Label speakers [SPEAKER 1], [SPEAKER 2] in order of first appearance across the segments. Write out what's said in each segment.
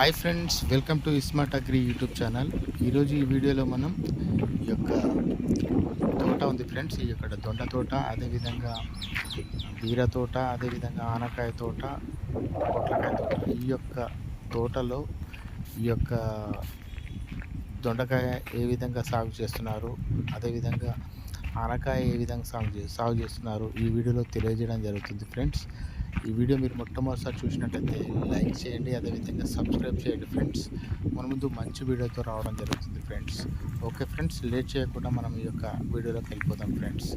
[SPEAKER 1] Hi friends welcome to iSmart agri YouTube channel ఈరోజు ఈ వీడియోలో మనం ఈ యొక్క తోట ఉంది ఫ్రెండ్స్ ఈ యొక్క దొండ తోట అదేవిధంగా బీర తోట అదేవిధంగా ఆనకాయ తోట పొట్లకాయ తోట. ఈ యొక్క తోటలో ఈ యొక్క దొండకాయ ఏ విధంగా సాగు చేస్తున్నారు అదేవిధంగా ఆనకాయ ఏ విధంగా సాగు చే సాగు చేస్తున్నారు ఈ వీడియోలో తెలియజేయడం జరుగుతుంది ఫ్రెండ్స్ ఈ వీడియో మీరు మొట్టమొదటిసారి చూసినట్టయితే లైక్ చేయండి అదేవిధంగా సబ్స్క్రైబ్ చేయండి ఫ్రెండ్స్. మన ముందు మంచి వీడియోతో రావడం జరుగుతుంది ఫ్రెండ్స్. ఓకే ఫ్రెండ్స్ లేట్ చేయకుండా మనం ఈ యొక్క వీడియోలోకి వెళ్ళిపోతాం ఫ్రెండ్స్.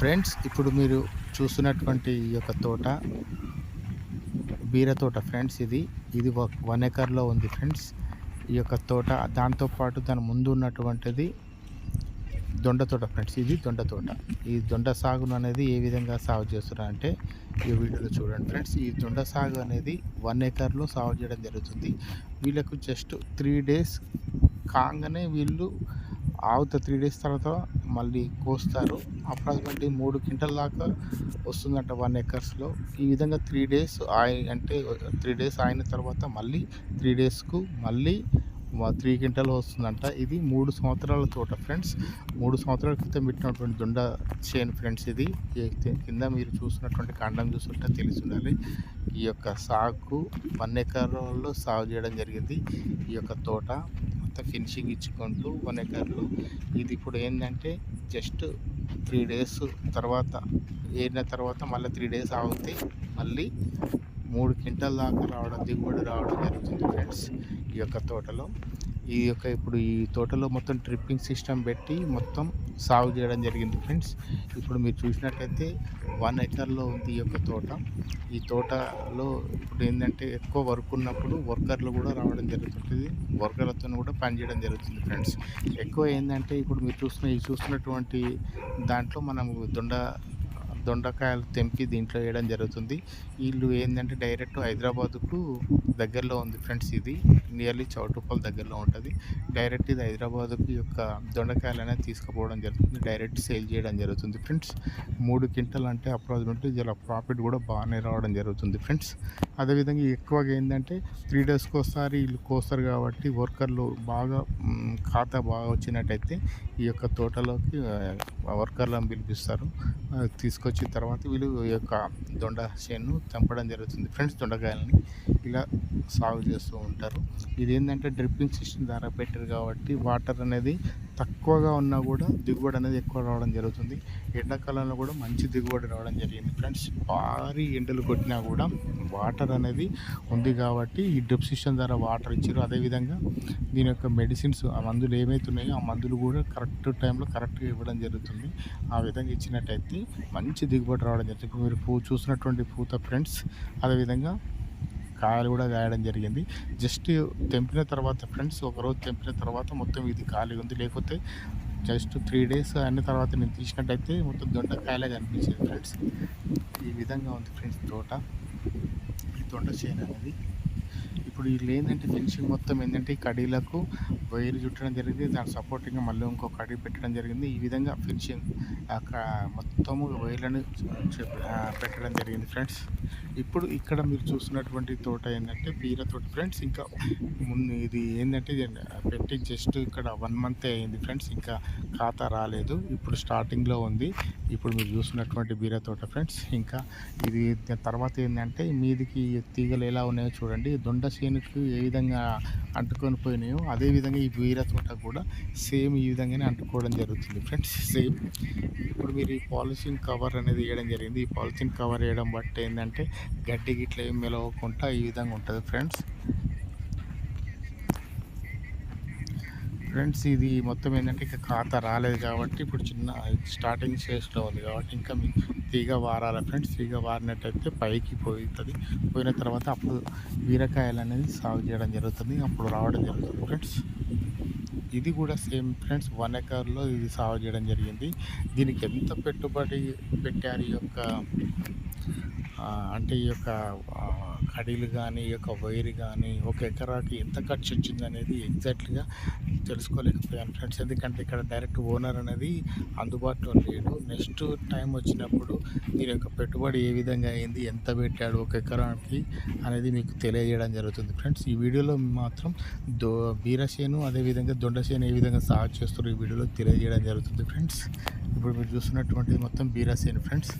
[SPEAKER 1] ఫ్రెండ్స్ ఇప్పుడు మీరు చూస్తున్నటువంటి ఈ యొక్క తోట బీర తోట ఫ్రెండ్స్ ఇది. ఇది వన్ ఎకర్లో ఉంది ఫ్రెండ్స్. ఈ యొక్క తోట దాంతోపాటు దాని ముందు ఉన్నటువంటిది దొండ తోట ఫ్రెండ్స్. ఇది దొండ తోట. ఈ దొండ సాగును అనేది ఏ విధంగా సాగు చేస్తున్నారంటే ఈ వీడియోలో చూడండి ఫ్రెండ్స్. ఈ దొండ సాగు అనేది వన్ ఏకర్లో సాగు చేయడం జరుగుతుంది. వీళ్ళకు జస్ట్ త్రీ డేస్ కాగానే వీళ్ళు ఆవుత త్రీ డేస్ తర్వాత మళ్ళీ కోస్తారు. అప్రాక్సిమేట్లీ మూడు క్వింటల్ దాకా వస్తుందంట వన్ ఎకర్స్లో. ఈ విధంగా త్రీ డేస్ ఆయి అంటే త్రీ డేస్ అయిన తర్వాత మళ్ళీ త్రీ డేస్కు మళ్ళీ త్రీ క్వింటల్ వస్తుందంట. ఇది మూడు సంవత్సరాల తోట ఫ్రెండ్స్. మూడు సంవత్సరాల క్రితం పెట్టినటువంటి దొండ చేను ఫ్రెండ్స్ ఇది. కింద మీరు చూసినటువంటి కాండం చూస్తుంటే తెలిసి ఉండాలి. ఈ యొక్క సాగు వన్ ఎకర్లో సాగు చేయడం జరిగింది. ఈ యొక్క తోట మొత్తం ఫినిషింగ్ ఇచ్చుకుంటూ వన్ ఎకర్లు ఇది ఇప్పుడు ఏంటంటే జస్ట్ త్రీ డేస్ తర్వాత ఏరిన తర్వాత మళ్ళీ త్రీ డేస్ ఆగితే మళ్ళీ మూడు క్వింటల్ దాకా రావడం దిగుబడి రావడం జరుగుతుంది ఫ్రెండ్స్ ఈ యొక్క తోటలో. ఈ యొక్క ఇప్పుడు ఈ తోటలో మొత్తం ట్రిప్పింగ్ సిస్టమ్ పెట్టి మొత్తం సాగు చేయడం జరిగింది ఫ్రెండ్స్. ఇప్పుడు మీరు చూసినట్లయితే వన్ ఎకర్లో ఉంది ఈ యొక్క తోట. ఈ తోటలో ఇప్పుడు ఏంటంటే ఎక్కువ వర్క్ ఉన్నప్పుడు వర్కర్లు కూడా రావడం జరుగుతుంది. వర్కర్లతో కూడా పనిచేయడం జరుగుతుంది ఫ్రెండ్స్. ఎక్కువ ఏంటంటే ఇప్పుడు మీరు చూస్తున్న ఈ చూస్తున్నటువంటి దాంట్లో మనం దొండ దొండకాయలు తెంపి దీంట్లో వేయడం జరుగుతుంది. వీళ్ళు ఏంటంటే డైరెక్ట్ హైదరాబాద్కు దగ్గరలో ఉంది ఫ్రెండ్స్ ఇది. నియర్లీ చౌటుప్పల్ దగ్గరలో ఉంటుంది. డైరెక్ట్ ఇది హైదరాబాద్కు యొక్క దొండకాయలు అనేది తీసుకుపోవడం జరుగుతుంది. డైరెక్ట్ సేల్ చేయడం జరుగుతుంది ఫ్రెండ్స్. మూడు క్వింటల్ అంటే అప్రాక్సిమేట్లీ ఇలా ప్రాఫిట్ కూడా బాగానే రావడం జరుగుతుంది ఫ్రెండ్స్. అదేవిధంగా ఎక్కువగా ఏంటంటే త్రీ డేస్కి ఒకసారి వీళ్ళు కోస్తారు కాబట్టి వర్కర్లు బాగా ఖాతా బాగా వచ్చినట్టయితే ఈ యొక్క తోటలోకి వర్కర్లను పిలిపిస్తారు. ఆ, వచ్చిన తర్వాత వీళ్ళు ఈ యొక్క దొండ చేను చంపడం జరుగుతుంది. ఫ్రెండ్స్ దొండకాయలని ఇలా సాగు చేస్తూ ఉంటారు. ఇది ఏంటంటే డ్రిప్పింగ్ సిస్టమ్ ద్వారా పెట్టారు కాబట్టి వాటర్ అనేది తక్కువగా ఉన్నా కూడా దిగుబడి అనేది ఎక్కువ రావడం జరుగుతుంది. ఎండాకాలంలో కూడా మంచి దిగుబడి రావడం జరిగింది. ఫ్రెండ్స్ భారీ ఎండలు కొట్టినా కూడా వాటర్ అనేది ఉంది కాబట్టి ఈ డ్రిప్ సిస్టమ్ ద్వారా వాటర్ ఇచ్చారు. అదేవిధంగా దీని యొక్క మెడిసిన్స్ ఆ మందులు ఏమైతే ఉన్నాయో ఆ మందులు కూడా కరెక్ట్ టైంలో కరెక్ట్గా ఇవ్వడం జరుగుతుంది. ఆ విధంగా ఇచ్చినట్టయితే మంచి మంచి దిగుబడి రావడం జరిగింది ఇప్పుడు మీరు పూ చూసినటువంటి పూత ఫ్రెండ్స్ అదేవిధంగా కాయలు కూడా కాయడం జరిగింది. జస్ట్ తెంపిన తర్వాత ఫ్రెండ్స్ ఒకరోజు తెంపిన తర్వాత మొత్తం ఇది ఖాళీ ఉంది. లేకపోతే జస్ట్ త్రీ డేస్ అయిన తర్వాత నేను తీసినట్టయితే మొత్తం దొండకాయలే కనిపించేది ఫ్రెండ్స్. ఈ విధంగా ఉంది ఫ్రెండ్స్ తోట. ఈ తోట చేను అనేది. ఇప్పుడు వీళ్ళు ఏంటంటే ఫినిషింగ్ మొత్తం ఏంటంటే ఈ కడీలకు వైర్ చుట్టడం జరిగింది దాని సపోర్టింగ్గా మళ్ళీ ఇంకో కడీ పెట్టడం జరిగింది. ఈ విధంగా ఫినిషింగ్ మొత్తము వైర్లను పెట్టడం జరిగింది ఫ్రెండ్స్. ఇప్పుడు ఇక్కడ మీరు చూస్తున్నటువంటి తోట ఏంటంటే పీర తోట ఫ్రెండ్స్. ఇంకా ముందు ఇది ఏంటంటే పెట్టి జస్ట్ ఇక్కడ వన్ మంత్ అయింది ఫ్రెండ్స్. ఇంకా ఖాతా రాలేదు. ఇప్పుడు స్టార్టింగ్లో ఉంది. ఇప్పుడు మీరు చూస్తున్నటువంటి బీర తోట ఫ్రెండ్స్. ఇంకా ఇది తర్వాత ఏంటంటే మీదికి తీగలు ఎలా ఉన్నాయో చూడండి. దొండ చేనుకు ఏ విధంగా అంటుకొని పోయినాయో అదే విధంగా ఈ బీర తోట కూడా సేమ్ ఈ విధంగానే అంటుకోవడం జరుగుతుంది ఫ్రెండ్స్ సేమ్ ఇప్పుడు మీరు ఈ పాలిథిన్ కవర్ అనేది వేయడం జరిగింది. ఈ పాలిథిన్ కవర్ వేయడం బట్టి ఏంటంటే గడ్డి గిట్ల ఏం మెలవకుండా ఈ విధంగా ఉంటుంది ఫ్రెండ్స్ ఫ్రెండ్స్ ఇది మొత్తం ఏంటంటే ఇంకా ఖాతా రాలేదు కాబట్టి ఇప్పుడు చిన్న స్టార్టింగ్ స్టేజ్లో ఉంది కాబట్టి ఇంకా మీ తీగ వారాలి ఫ్రెండ్స్? తీగ వారినట్టయితే పైకి పోతుంది పోయిన తర్వాత అప్పుడు బీరకాయలు అనేది సాగు చేయడం జరుగుతుంది. అప్పుడు రావడం జరుగుతుంది ఫ్రెండ్స్. ఇది కూడా సేమ్ ఫ్రెండ్స్ వన్ ఎకర్లో ఇది సాగు చేయడం జరిగింది. దీనికి ఎంత పెట్టుబడి పెట్టారు ఈ యొక్క అంటే ఈ యొక్క కడీలు కానీ ఈ యొక్క వైర్ కానీ ఒక ఎకరాకి ఎంత ఖర్చు వచ్చింది అనేది ఎగ్జాక్ట్గా తెలుసుకోలేకపోయాను ఫ్రెండ్స్ ఎందుకంటే ఇక్కడ డైరెక్ట్ ఓనర్ అనేది అందుబాటులో లేడు. నెక్స్ట్ టైం వచ్చినప్పుడు దీని యొక్క పెట్టుబడి ఏ విధంగా అయింది ఎంత పెట్టాడు ఒక ఎకరానికి అనేది మీకు తెలియజేయడం జరుగుతుంది ఫ్రెండ్స్ ఈ వీడియోలో మాత్రం దో బీరసేను అదేవిధంగా దొండసేను ఏ విధంగా సాగు చేస్తారో ఈ వీడియోలో తెలియజేయడం జరుగుతుంది ఫ్రెండ్స్ ఇప్పుడు మీరు చూస్తున్నటువంటిది మొత్తం బీరసేను ఫ్రెండ్స్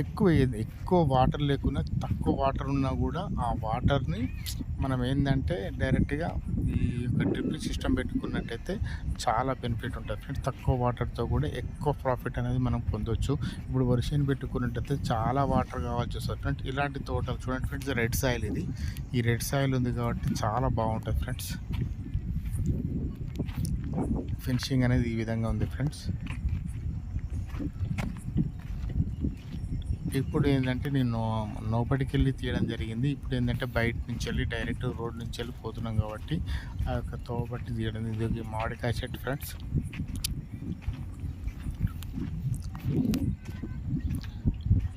[SPEAKER 1] ఎక్కువ ఎక్కువ వాటర్ లేకున్నా తక్కువ వాటర్ ఉన్నా కూడా ఆ వాటర్ని మనం ఏంటంటే డైరెక్ట్గా ఈ యొక్క డ్రిప్ సిస్టమ్ పెట్టుకున్నట్టయితే చాలా బెనిఫిట్ ఉంటుంది ఫ్రెండ్స్. తక్కువ వాటర్తో కూడా ఎక్కువ ప్రాఫిట్ అనేది మనం పొందొచ్చు. ఇప్పుడు వర్షం పెట్టుకున్నట్టయితే చాలా వాటర్ కావాల్సి వస్తుంది ఫ్రెండ్స్. ఇలాంటి తోటలు చూడండి ఫ్రెండ్స్ రెడ్ సాయిల్ ఇది. ఈ రెడ్ సాయిల్ ఉంది కాబట్టి చాలా బాగుంటుంది ఫ్రెండ్స్. ఫినిషింగ్ అనేది ఈ విధంగా ఉంది ఫ్రెండ్స్. ఇప్పుడు ఏంటంటే నేను లోపలికి వెళ్ళి తీయడం జరిగింది. ఇప్పుడు ఏంటంటే బయట నుంచి వెళ్ళి డైరెక్ట్ రోడ్ నుంచి వెళ్ళి పోతున్నాం కాబట్టి ఆ యొక్క తోబట్టి తీయడం ఇది ఒక మామిడికాయ చెట్టు ఫ్రెండ్స్.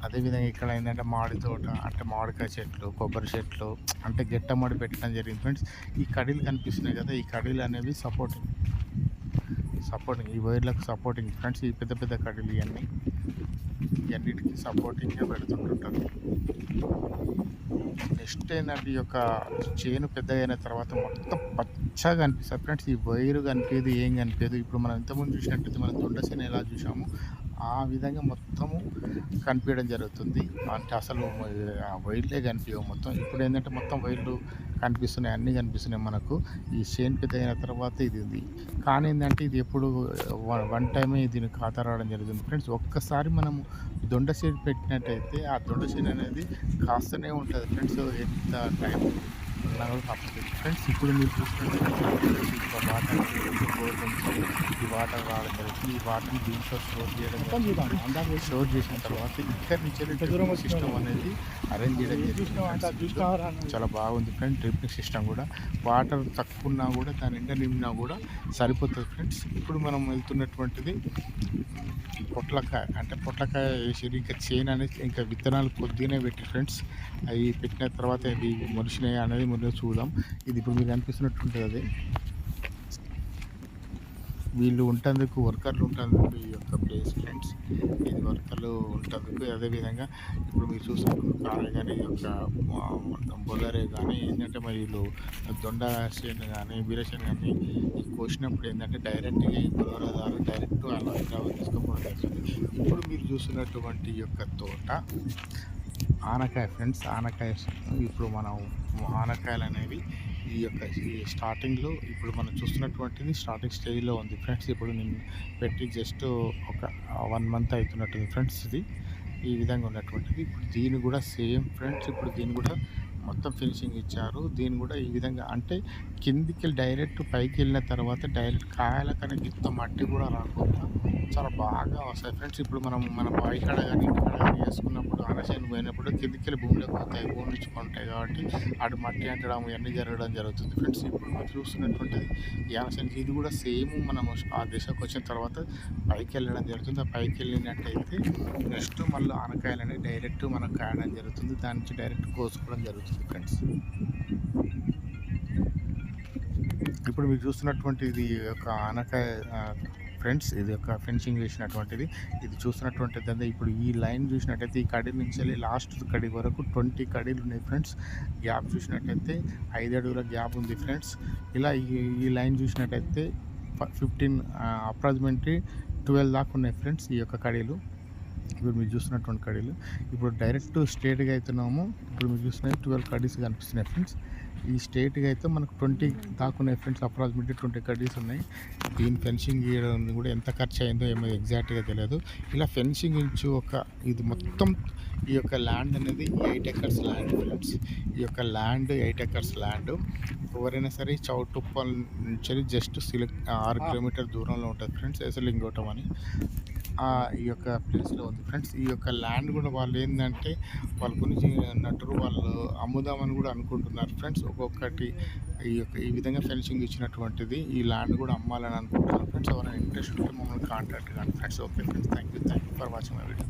[SPEAKER 1] అదేవిధంగా ఇక్కడ ఏంటంటే మామిడి తోట అంటే మామిడికాయ చెట్లు కొబ్బరి చెట్లు అంటే గెట్టమడి పెట్టడం జరిగింది ఫ్రెండ్స్. ఈ కడీలు కనిపిస్తున్నాయి కదా ఈ కడీలు అనేవి సపోర్టింగ్. సపోర్టింగ్ ఈ వైర్లకు సపోర్టింగ్ ఫ్రెండ్స్ ఈ పెద్ద పెద్ద కడీలు ఇవన్నీ. అన్నిటికీ సపోర్టింగ్గా పెడుతుంటుంటారు. నెక్స్ట్ ఏంటంటే ఈ యొక్క చేను పెద్దగా అయిన తర్వాత మొత్తం పచ్చగా కనిపిస్తుంది ఫ్రెండ్స్ ఈ వైరు కనిపించదు ఏం కనిపించదు ఇప్పుడు మనం ఇంతకుముందు చూసినట్టయితే మనం దొండసేన ఎలా చూసాము ఆ విధంగా మొత్తము కనిపించడం జరుగుతుంది. అంటే అసలు ఆ వైర్లే కనిపించవు మొత్తం. ఇప్పుడు ఏంటంటే మొత్తం వైర్లు కనిపిస్తున్నాయి అన్నీ కనిపిస్తున్నాయి మనకు. ఈ చేను పెద్ద అయిన తర్వాత ఇది ఉంది. కానీ ఏంటంటే ఇది ఎప్పుడు వన్- వన్ టైమే దీన్ని ఖాతా రావడం జరుగుతుంది. ఫ్రెండ్స్ ఒక్కసారి మనము దొండ సీడ్ పెట్టినట్టయితే ఆ దొండ సీడ్ అనేది కాస్తూనే ఉంటుంది. ఫ్రెండ్స్ ఎంత టైం తప్పదు. ఫ్రెండ్స్ ఇప్పుడు మీరు చూసుకుంటే వాటర్ ఈ వాటర్ రావడం ఈ వాటర్ని దీంట్లో స్టోర్ చేయడం. స్టోర్ చేసిన తర్వాత ఇక్కడ నుంచి సిస్టమ్ అనేది అరేంజ్ చేయడం జరిగింది చాలా బాగుంది ఫ్రెండ్స్ డ్రిప్పింగ్ సిస్టమ్ కూడా. వాటర్ తక్కువ ఉన్నా కూడా దాని నిండా నిండినా కూడా సరిపోతుంది ఫ్రెండ్స్ ఇప్పుడు మనం వెళ్తున్నటువంటిది పొట్లకాయ. అంటే పొట్లకాయ వేసి ఇంకా చేను అనేది ఇంకా విత్తనాలు కొద్దిగానే పెట్టి ఫ్రెండ్స్ అవి పెట్టిన తర్వాత అవి మనిషినాయి అనేది ముందు చూద్దాం. ఇది ఇప్పుడు మీరు అనిపిస్తున్నట్టుంటుంది అది. వీళ్ళు ఉంటందుకు వర్కర్లు ఉంటందుకు ఈ యొక్క ప్లేస్ ఫ్రెండ్స్ ఇది వర్కర్లు ఉంటందుకు అదేవిధంగా ఇప్పుడు మీరు చూసినప్పుడు కారే కానీ ఈ యొక్క బొలరే కానీ ఏంటంటే మరి వీళ్ళు దొండ చేను కానీ బీరచేను కానీ కోసినప్పుడు ఏంటంటే డైరెక్ట్గా ఈ బొలర డైరెక్ట్ అలా హైదరాబాద్ తీసుకోవడం ఇప్పుడు మీరు చూస్తున్నటువంటి యొక్క తోట ఆనకాయ ఫ్రెండ్స్ ఆనకాయ ఇప్పుడు మనం ఆనకాయలు అనేవి ఈ యొక్క ఈ స్టార్టింగ్లో ఇప్పుడు మనం చూస్తున్నటువంటిది స్టార్టింగ్ స్టేజ్లో ఉంది. ఫ్రెండ్స్ ఇప్పుడు నేను పెట్టి జస్ట్ ఒక వన్ మంత్ అవుతున్నట్టుంది ఫ్రెండ్స్ ఇది. ఈ విధంగా ఉన్నటువంటిది. ఇప్పుడు దీని కూడా సేమ్ ఫ్రెండ్స్ ఇప్పుడు దీని కూడా మొత్తం ఫినిషింగ్ ఇచ్చారు. దీని కూడా ఈ విధంగా అంటే కిందికి వెళ్ళి డైరెక్ట్ పైకి వెళ్ళిన తర్వాత డైరెక్ట్ కాయల కానీ మట్టి కూడా రాకుండా చాలా బాగా వస్తాయి. ఫ్రెండ్స్ ఇప్పుడు మనం మన బావి కాడ కానీ ఇంటికాడ కానీ వేసుకున్నప్పుడు అనసేను పోయినప్పుడు కిందికి వెళ్ళి భూమిలోకి పోతాయి భూమి నుంచి కొంటాయి కాబట్టి అటు మట్టి అంటడం ఇవన్నీ జరగడం జరుగుతుంది. ఫ్రెండ్స్ ఇప్పుడు మనం చూస్తున్నటువంటిది ఈ ఇది కూడా సేమ్ మనం ఆ దిశకు వచ్చిన తర్వాత పైకి వెళ్ళడం జరుగుతుంది. ఆ పైకి వెళ్ళినట్టయితే నెక్స్ట్ మళ్ళీ ఆనకాయలని డైరెక్ట్ మనకు కాయడం జరుగుతుంది. దాని నుంచి డైరెక్ట్ కోసుకోవడం జరుగుతుంది ఫ్రెండ్స్. ఇప్పుడు మీరు చూస్తున్నటువంటి ఇది ఒక ఆనకాయ ఫ్రెండ్స్ ఇది ఒక ఫెన్సింగ్ వేసినటువంటిది. ఇది చూస్తున్నటువంటిది అంటే ఇప్పుడు ఈ లైన్ చూసినట్టయితే ఈ కడి నుంచి వెళ్ళి లాస్ట్ కడి వరకు ట్వంటీ కడీలు ఉన్నాయి ఫ్రెండ్స్. గ్యాప్ చూసినట్టయితే ఐదు అడుగుల గ్యాప్ ఉంది ఫ్రెండ్స్. ఇలా ఈ ఈ లైన్ చూసినట్టయితే ఫిఫ్టీన్ అప్రాక్సిమేట్లీ ట్వెల్వ్ దాకా ఉన్నాయి ఫ్రెండ్స్ ఈ యొక్క కడీలు. ఇప్పుడు మీరు చూస్తున్నటువంటి కడీలు. ఇప్పుడు డైరెక్ట్ స్ట్రేట్గా అవుతున్నాము ఇప్పుడు మీరు చూస్తున్నది ట్వెల్వ్ కడీస్ కనిపిస్తున్నాయి ఫ్రెండ్స్. ఈ స్ట్రేట్గా అయితే మనకు ట్వంటీ దాకా ఉన్నాయి ఫ్రెండ్స్ అప్రాక్సిమేట్లీ ట్వంటీ కడీస్ ఉన్నాయి. దీని ఫెన్సింగ్ గీయడం కూడా ఎంత ఖర్చు అయిందో ఏమో ఎగ్జాక్ట్గా తెలియదు. ఇలా ఫెన్సింగ్ నుంచి ఒక ఇది మొత్తం ఈ యొక్క ల్యాండ్ అనేది ఎయిట్ ఎకర్స్ ల్యాండ్ ఫ్రెండ్స్. ఈ యొక్క ల్యాండ్ ఎయిట్ ఎకర్స్ ల్యాండ్. ఎవరైనా సరే చౌటుప్పల్ నుంచి జస్ట్ సిలెక్ట్ ఆరు కిలోమీటర్ దూరంలో ఉంటుంది ఫ్రెండ్స్ ఎసలింగోటం అని. ఆ ఈ యొక్క ప్లేస్లో ఉంది. ఫ్రెండ్స్ ఈ యొక్క ల్యాండ్ కూడా వాళ్ళు ఏంటంటే వాళ్ళ గురించి నటులు వాళ్ళు అమ్ముదామని కూడా అనుకుంటున్నారు. ఫ్రెండ్స్ ఒక్కొక్కటి ఈ యొక్క ఈ విధంగా ఫెన్సింగ్ ఇచ్చినటువంటిది ఈ ల్యాండ్ కూడా అమ్మాలని అనుకుంటున్నారు. ఫ్రెండ్స్ ఎవరైనా ఇంట్రెస్ట్ ఉంటే మమ్మల్ని కాంటాక్ట్ కానీ friends okay friends thank you thank you for watching my video